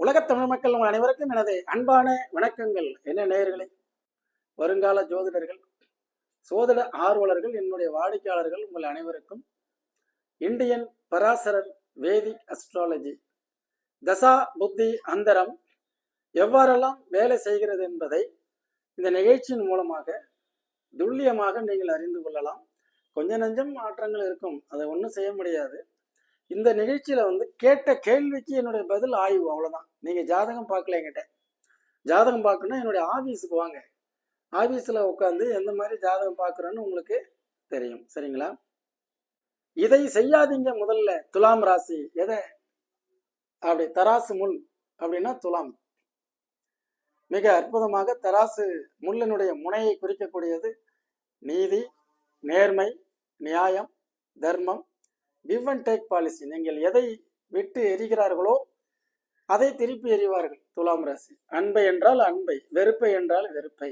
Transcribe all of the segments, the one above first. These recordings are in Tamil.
உலகத் தமிழ் மக்கள் உங்கள் அனைவருக்கும் எனது அன்பான வணக்கங்கள். என்ன நேயர்களே? வருங்கால ஜோதிடர்கள் சோதிட ஆர்வலர்கள் என்னுடைய வாடிக்கையாளர்கள் உங்கள் அனைவருக்கும் இந்தியன் பராசரன் வேதிக் அஸ்ட்ராலஜி தசா புத்தி அந்தரம் எவ்வாறெல்லாம் வேலை செய்கிறது என்பதை இந்த நிகழ்ச்சியின் மூலமாக துல்லியமாக நீங்கள் அறிந்து கொள்ளலாம். கொஞ்சம் நஞ்சம் மாற்றங்கள் இருக்கும். அதை ஒன்றும் செய்ய முடியாது. இந்த நிகழ்ச்சியில வந்து கேட்ட கேள்விக்கு என்னுடைய பதில் ஆய்வு அவ்வளவுதான். நீங்க ஜாதகம் பார்க்கல என்கிட்ட. ஜாதகம் பார்க்கணும்னா என்னுடைய ஆஃபீஸுக்கு வாங்க. ஆபீஸ்ல உட்காந்து எந்த மாதிரி ஜாதகம் பார்க்குறேன்னு உங்களுக்கு தெரியும். சரிங்களா? இதை செய்யாதீங்க முதல்ல. துலாம் ராசி. எதை? அப்படி தராசு முள். அப்படின்னா துலாம். மிக அற்புதமாக தராசு முள்ளினுடைய முனையை குறிக்கக்கூடியது நீதி நேர்மை நியாயம் தர்மம் கிவ் அண்ட் டேக் பாலிசி நீங்கள் எதை விட்டு எரிகிறார்களோ அதை திருப்பி எறிவார்கள் துலாம் ராசி. அன்பை என்றால் அன்பை வெறுப்பை என்றால் வெறுப்பை.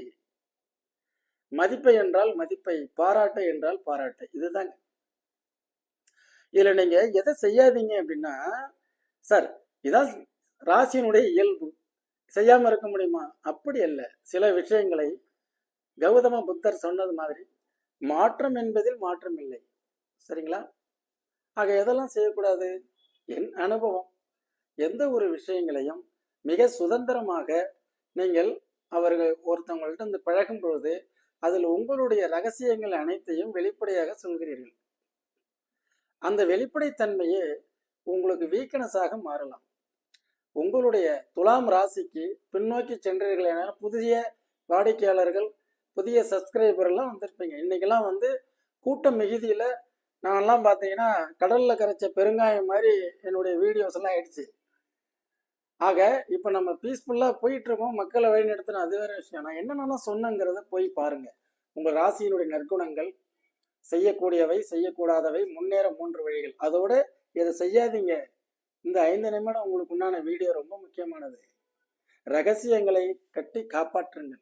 மதிப்பை என்றால் மதிப்பை பாராட்டை என்றால் பாராட்டை. இதுதாங்க. இதுல நீங்க எதை செய்யாதீங்க அப்படின்னா சார் இதான் ராசியினுடைய இயல்பு. செய்யாம இருக்க முடியுமா? அப்படி அல்ல. சில விஷயங்களை கௌதம புத்தர் சொன்னது மாதிரி மாற்றம் என்பதில் மாற்றம் இல்லை. சரிங்களா? ஆக எதெல்லாம் செய்யக்கூடாது? என் அனுபவம். எந்த ஒரு விஷயங்களையும் மிக சுதந்திரமாக நீங்கள் அவர்கள் ஒருத்தவங்கள்ட்ட வந்து பழகும் பொழுது அதில் உங்களுடைய ரகசியங்கள் அனைத்தையும் வெளிப்படையாக சொல்கிறீர்கள். அந்த வெளிப்படைத்தன்மையே உங்களுக்கு வீக்னஸாக மாறலாம். உங்களுடைய துலாம் ராசிக்கு பின்னோக்கி சென்றீர்கள் என புதிய வாடிக்கையாளர்கள் புதிய சப்ஸ்கிரைபர்லாம் வந்திருப்பீங்க. இன்னைக்கெல்லாம் வந்து கூட்டம் மிகுதியில் நான்லாம் பார்த்தீங்கன்னா கடலில் கரைச்ச பெருங்காயம் மாதிரி என்னுடைய வீடியோஸ் எல்லாம் ஆயிடுச்சு. ஆக இப்போ நம்ம பீஸ்ஃபுல்லாக போயிட்டு இருக்கோம் மக்களை வழிநடத்தின அது வேறு விஷயம். நான் என்னென்னலாம் சொன்னங்கிறத போய் பாருங்கள் உங்கள் ராசியினுடைய நற்குணங்கள் செய்யக்கூடியவை செய்யக்கூடாதவை முன்னேற மூன்று வழிகள். அதோட இதை செய்யாதீங்க. இந்த ஐந்து நிமிடம் உங்களுக்கு உண்டான வீடியோ ரொம்ப முக்கியமானது. ரகசியங்களை கட்டி காப்பாற்றுங்கள்.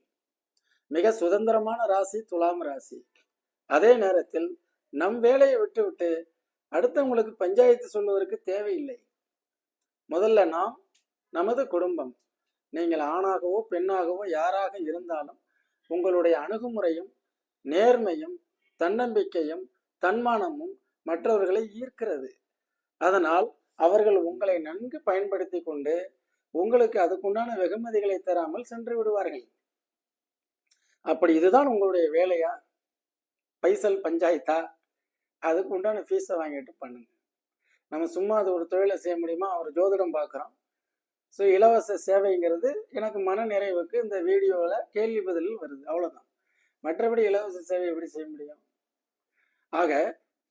மிக சுதந்திரமான ராசி துலாம் ராசி. அதே நேரத்தில் நம் வேலையை விட்டுவிட்டு அடுத்தவங்களுக்கு பஞ்சாயத்து சொல்வதற்கு தேவையில்லை. முதல்ல நாம் நமது குடும்பம் நீங்கள் ஆணாகவோ பெண்ணாகவோ யாராக இருந்தாலும் உங்களுடைய அணுகுமுறையும் நேர்மையும் தன்னம்பிக்கையும் தன்மானமும் மற்றவர்களை ஈர்க்கிறது. அதனால் அவர்கள் உங்களை நன்கு பயன்படுத்தி கொண்டு உங்களுக்கு அதுக்குண்டான வெகுமதிகளை தராமல் சென்று விடுவார்கள். அப்படி இதுதான் உங்களுடைய வேலையா? பைசல் பஞ்சாயத்தா? அதுக்கு உண்டான ஃபீஸை வாங்கிட்டு பண்ணுங்க. நம்ம சும்மா அது ஒரு தொழிலை செய்ய முடியுமா? அவர் ஜோதிடம் பார்க்குறோம் ஸோ இலவச சேவைங்கிறது எனக்கு மன நிறைவுக்கு இந்த வீடியோவில் கேள்வி பதிலில் வருது. அவ்வளோதான் மற்றபடி இலவச சேவை எப்படி செய்ய முடியும்? ஆக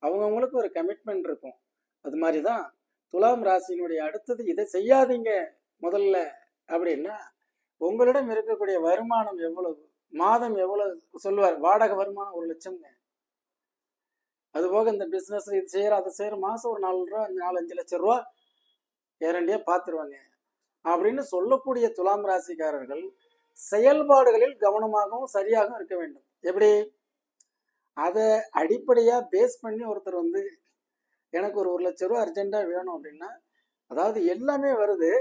அவங்கவுங்களுக்கு ஒரு கமிட்மெண்ட் இருக்கும். அது மாதிரி தான் துலாம் ராசியினுடைய அடுத்தது இதை செய்யாதீங்க முதல்ல அப்படின்னா உங்களிடம் இருக்கக்கூடிய வருமானம் எவ்வளவு? மாதம் எவ்வளவு? சொல்லுவார் வாடகை வருமானம் ஒரு லட்சம்ங்க. அதுபோக இந்த பிஸ்னஸ் இது செய்கிற அதை செய்கிற மாதம் ஒரு நாலு ரூபா நாலு அஞ்சு லட்சம் ரூபா ஏரண்டியாக பார்த்துருவாங்க அப்படின்னு சொல்லக்கூடிய துலாம் ராசிக்காரர்கள் செயல்பாடுகளில் கவனமாகவும் சரியாகவும் இருக்க வேண்டும். எப்படி? அதை அடிப்படையாக பேஸ் பண்ணி ஒருத்தர் வந்து எனக்கு ஒரு ஒரு லட்ச ரூபா அர்ஜென்ட்டாக வேணும் அப்படின்னா அதாவது எல்லாமே வருது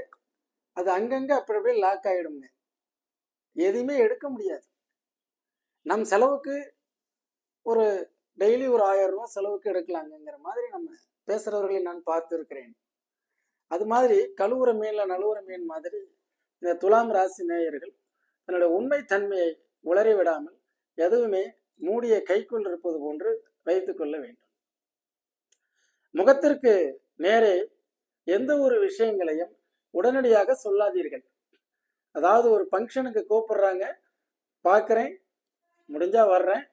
அது அங்கங்கே அப்படி அப்படியே லாக் ஆகிடுங்க எதையுமே எடுக்க முடியாது. நம் செலவுக்கு ஒரு டெய்லி ஒரு ஆயிரம் ரூபாய் செலவுக்கு எடுக்கலாங்கங்கிற மாதிரி நம்ம பேசுறவர்களை நான் பார்த்திருக்கிறேன். அது மாதிரி கழுவுற மீன்ல நழுவுற மீன் மாதிரி இந்த துலாம் ராசி நேயர்கள் தன்னுடைய உண்மை தன்மையை உளறி விடாமல் எதுவுமே மூடிய கைக்குள் இருப்பது போன்று வைத்துக் கொள்ள வேண்டும். முகத்திற்கு நேரே எந்த ஒரு விஷயங்களையும் உடனடியாக சொல்லாதீர்கள். அதாவது ஒரு ஃபங்க்ஷனுக்கு கூப்பிடுறாங்க பார்க்குறேன் முடிஞ்சா வர்றேன்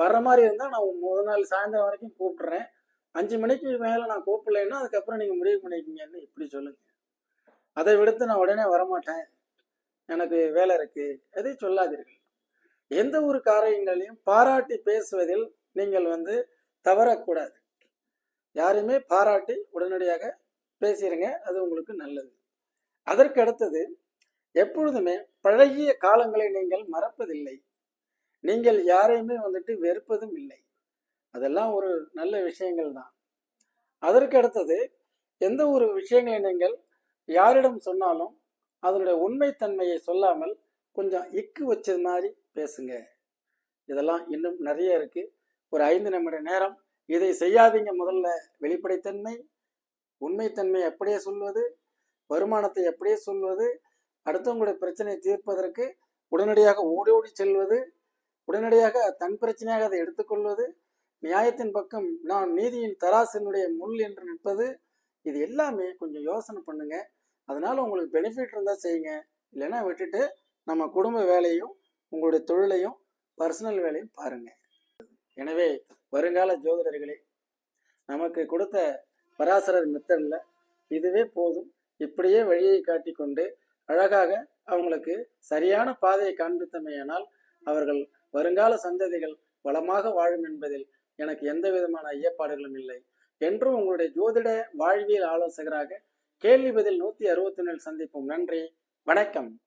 வர்ற மாதிரி இருந்தால் நான் முதல் நாள் சாயந்தரம் வரைக்கும் கூப்பிட்றேன். அஞ்சு மணிக்கு மேலே நான் கூப்பிடலைன்னா அதுக்கப்புறம் நீங்கள் முடிவு பண்ணிக்கிங்கன்னு இப்படி சொல்லுங்கள் அதை விடுத்து நான் உடனே வரமாட்டேன். எனக்கு வேலை இருக்கு. எதை சொல்லாதீர்கள். எந்த ஒரு காரியங்களையும் பாராட்டி பேசுவதில் நீங்கள் வந்து தவறக்கூடாது. யாரையுமே பாராட்டி உடனடியாக பேசிடுங்க அது உங்களுக்கு நல்லது. அதற்கு அடுத்தது எப்பொழுதுமே பழகிய காலங்களை நீங்கள் மறப்பதில்லை. நீங்கள் யாரையுமே வந்துட்டு வெறுப்பதும் இல்லை. அதெல்லாம் ஒரு நல்ல விஷயங்கள் தான். அதற்கு அடுத்தது எந்த ஒரு விஷயங்களை நீங்கள் யாரிடம் சொன்னாலும் அதனுடைய உண்மைத்தன்மையை சொல்லாமல் கொஞ்சம் இக்கு வச்சது மாதிரி பேசுங்க. இதெல்லாம் இன்னும் நிறைய இருக்கு. ஒரு ஐந்து நிமிட நேரம். இதை செய்யாதீங்க முதல்ல. வெளிப்படைத்தன்மை உண்மைத்தன்மை அப்படியே சொல்வது வருமானத்தை எப்படியே சொல்வது அடுத்தவங்களுடைய பிரச்சனையை தீர்ப்பதற்கு உடனடியாக ஓடி ஓடி செல்வது உடனடியாக தன் பிரச்சனையாக அதை எடுத்துக்கொள்வது நியாயத்தின் பக்கம் நான் நீதியின் தராசினுடைய முள் என்று நிற்பது இது எல்லாமே கொஞ்சம் யோசனை பண்ணுங்க. அதனால உங்களுக்கு பெனிஃபிட் இருந்தால் செய்யுங்க. இல்லைன்னா விட்டுட்டு நம்ம குடும்ப வேலையும் உங்களுடைய தொழிலையும் பர்சனல் வேலையும் பாருங்க. எனவே வருங்கால ஜோதிடர்களே நமக்கு கொடுத்த பராசரர் மெத்தடில் இதுவே போதும். இப்படியே வழியை காட்டி கொண்டு அழகாக அவங்களுக்கு சரியான பாதையை காண்பித்தமையானால் அவர்கள் வருங்கால சந்ததிகள் வளமாக வாழும் என்பதில் எனக்கு எந்த விதமான ஐயப்பாடுகளும் இல்லை. என்றும் உங்களுடைய ஜோதிட வாழ்வியல் ஆலோசகராக கேள்வி பதில் நூத்தி அறுபத்தி சந்திப்போம். நன்றி. வணக்கம்.